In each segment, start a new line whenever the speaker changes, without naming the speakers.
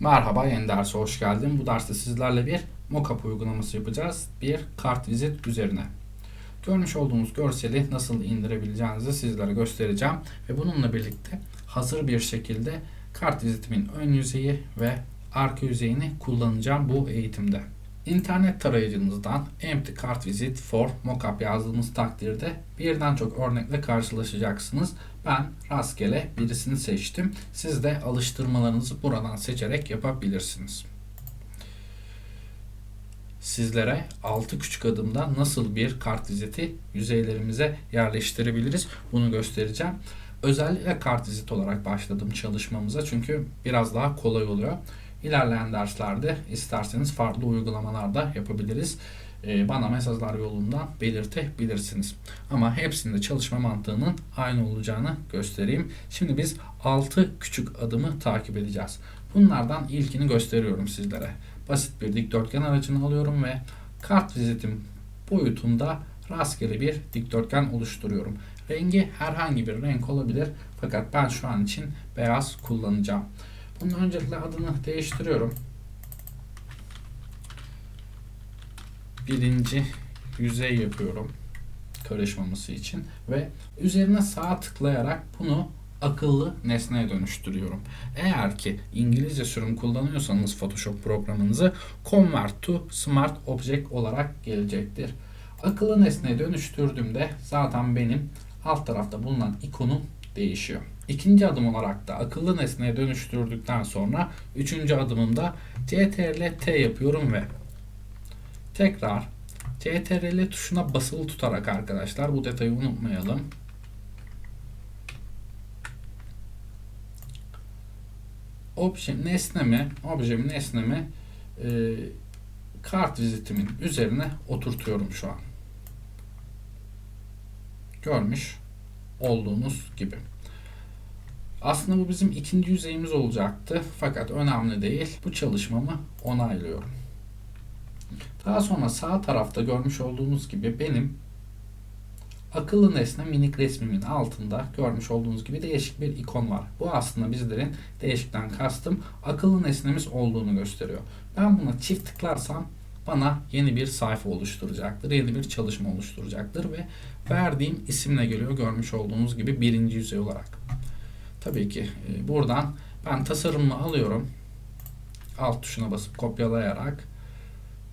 Merhaba yeni derse hoş geldin. Bu derste sizlerle bir mockup uygulaması yapacağız. Bir kart vizit üzerine. Görmüş olduğunuz görseli nasıl indirebileceğinizi sizlere göstereceğim. Ve bununla birlikte hazır bir şekilde kart vizitimin ön yüzeyi ve arka yüzeyini kullanacağım bu eğitimde. İnternet tarayıcınızdan empty kart visit for mockup yazdığınız takdirde birden çok örnekle karşılaşacaksınız. Ben rastgele birisini seçtim. Siz de alıştırmalarınızı buradan seçerek yapabilirsiniz. Sizlere 6 küçük adımda nasıl bir kart viziti yüzeylerimize yerleştirebiliriz bunu göstereceğim. Özellikle kart vizit olarak başladım çalışmamıza çünkü biraz daha kolay oluyor. İlerleyen derslerde isterseniz farklı uygulamalarda yapabiliriz. Ee, bana mesajlar yolundan belirtebilirsiniz. Ama hepsinde çalışma mantığının aynı olacağını göstereyim. Şimdi biz 6 küçük adımı takip edeceğiz. Bunlardan ilkini gösteriyorum sizlere. Basit bir dikdörtgen aracını alıyorum ve kart vizitim boyutunda rastgele bir dikdörtgen oluşturuyorum. Rengi herhangi bir renk olabilir fakat ben şu an için beyaz kullanacağım. Bunun öncelikle adını değiştiriyorum. Birinci yüzey yapıyorum karışmaması için ve üzerine sağ tıklayarak bunu akıllı nesneye dönüştürüyorum. Eğer ki İngilizce sürüm kullanıyorsanız Photoshop programınızı Convert to Smart Object olarak gelecektir. Akıllı nesneye dönüştürdüğümde zaten benim alt tarafta bulunan ikonum değişiyor. İkinci adım olarak da akıllı nesneye dönüştürdükten sonra üçüncü adımımda CTRL T yapıyorum ve tekrar CTRL tuşuna basılı tutarak arkadaşlar bu detayı unutmayalım. Obje nesnemi, objemi nesnemi e, kart vizitimin üzerine oturtuyorum şu an. Görmüş olduğunuz gibi. Aslında bu bizim ikinci yüzeyimiz olacaktı. Fakat önemli değil. Bu çalışmamı onaylıyorum. Daha sonra sağ tarafta görmüş olduğunuz gibi benim akıllı nesne minik resmimin altında görmüş olduğunuz gibi değişik bir ikon var. Bu aslında bizlerin değişikten kastım akıllı nesnemiz olduğunu gösteriyor. Ben buna çift tıklarsam bana yeni bir sayfa oluşturacaktır. Yeni bir çalışma oluşturacaktır ve verdiğim isimle geliyor görmüş olduğunuz gibi birinci yüzey olarak. Tabii ki e, buradan ben tasarımı alıyorum. Alt tuşuna basıp kopyalayarak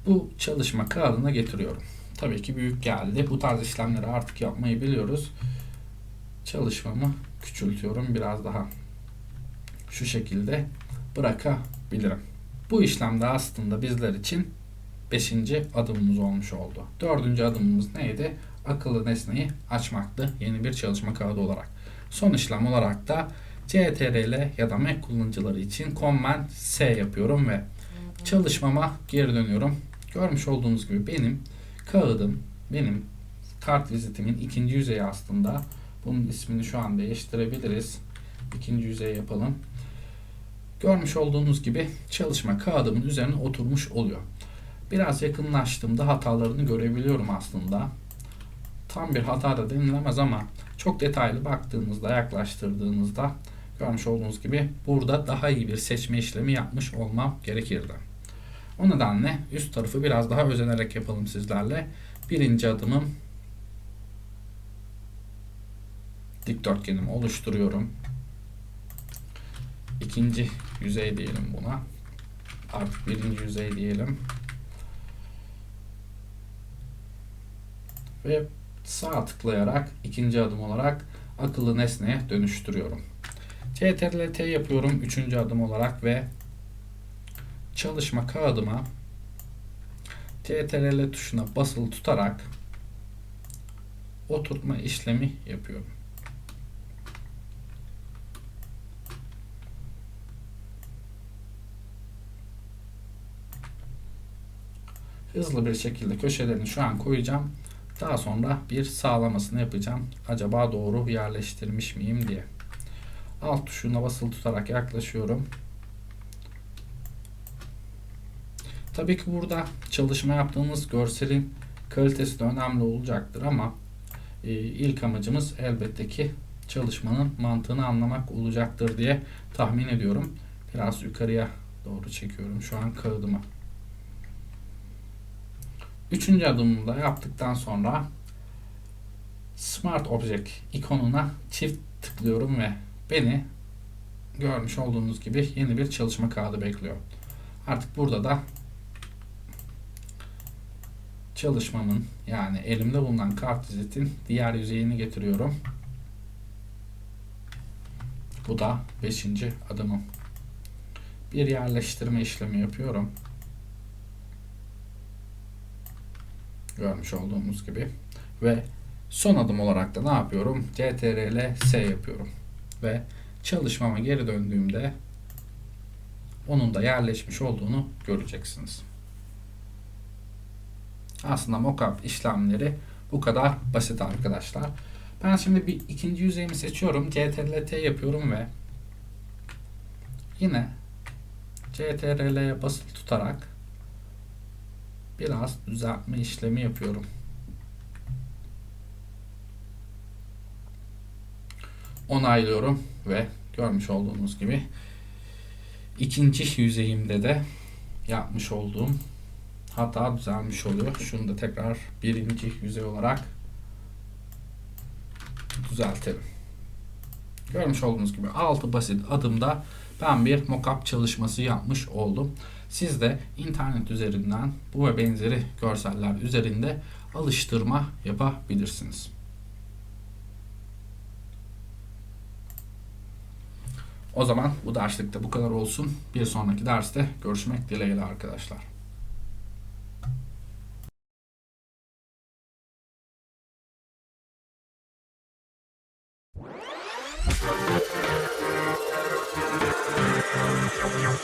bu çalışma kağıdına getiriyorum. Tabii ki büyük geldi. Bu tarz işlemleri artık yapmayı biliyoruz. Çalışmamı küçültüyorum. Biraz daha şu şekilde bırakabilirim. Bu işlemde aslında bizler için 5. adımımız olmuş oldu. 4. adımımız neydi? Akıllı nesneyi açmaktı yeni bir çalışma kağıdı olarak. Son işlem olarak da CTRL ya da Mac kullanıcıları için Command S yapıyorum ve çalışmama geri dönüyorum. Görmüş olduğunuz gibi benim kağıdım, benim kart vizitimin ikinci yüzeyi aslında. Bunun ismini şu an değiştirebiliriz. İkinci yüzey yapalım. Görmüş olduğunuz gibi çalışma kağıdımın üzerine oturmuş oluyor. Biraz yakınlaştığımda hatalarını görebiliyorum aslında. Tam bir hata da denilemez ama çok detaylı baktığınızda, yaklaştırdığınızda görmüş olduğunuz gibi burada daha iyi bir seçme işlemi yapmış olmam gerekirdi. O nedenle üst tarafı biraz daha özenerek yapalım sizlerle. Birinci adımım dikdörtgenimi oluşturuyorum. İkinci yüzey diyelim buna. Artık birinci yüzey diyelim. Ve sağ tıklayarak ikinci adım olarak akıllı nesneye dönüştürüyorum. CTRL T yapıyorum üçüncü adım olarak ve çalışma kağıdıma CTRL tuşuna basılı tutarak oturtma işlemi yapıyorum. Hızlı bir şekilde köşelerini şu an koyacağım. Daha sonra bir sağlamasını yapacağım. Acaba doğru yerleştirmiş miyim diye. Alt tuşuna basılı tutarak yaklaşıyorum. Tabii ki burada çalışma yaptığımız görselin kalitesi de önemli olacaktır ama e, ilk amacımız elbette ki çalışmanın mantığını anlamak olacaktır diye tahmin ediyorum. Biraz yukarıya doğru çekiyorum şu an kağıdıma. Üçüncü adımımı da yaptıktan sonra Smart Object ikonuna çift tıklıyorum ve beni görmüş olduğunuz gibi yeni bir çalışma kağıdı bekliyor. Artık burada da çalışmamın yani elimde bulunan kartvizitin diğer yüzeyini getiriyorum. Bu da 5. adımım. Bir yerleştirme işlemi yapıyorum. Görmüş olduğumuz gibi. Ve son adım olarak da ne yapıyorum? CTRL S yapıyorum. Ve çalışmama geri döndüğümde onun da yerleşmiş olduğunu göreceksiniz. Aslında mockup işlemleri bu kadar basit arkadaşlar. Ben şimdi bir ikinci yüzeyimi seçiyorum. CTRL T yapıyorum ve yine CTRL'ye basılı tutarak biraz düzeltme işlemi yapıyorum. Onaylıyorum ve görmüş olduğunuz gibi ikinci yüzeyimde de yapmış olduğum hata düzelmiş oluyor. Şunu da tekrar birinci yüzey olarak düzeltelim. Görmüş olduğunuz gibi 6 basit adımda ben bir mockup çalışması yapmış oldum. Siz de internet üzerinden bu ve benzeri görseller üzerinde alıştırma yapabilirsiniz. O zaman bu derslikte bu kadar olsun. Bir sonraki derste görüşmek dileğiyle arkadaşlar.
Oh.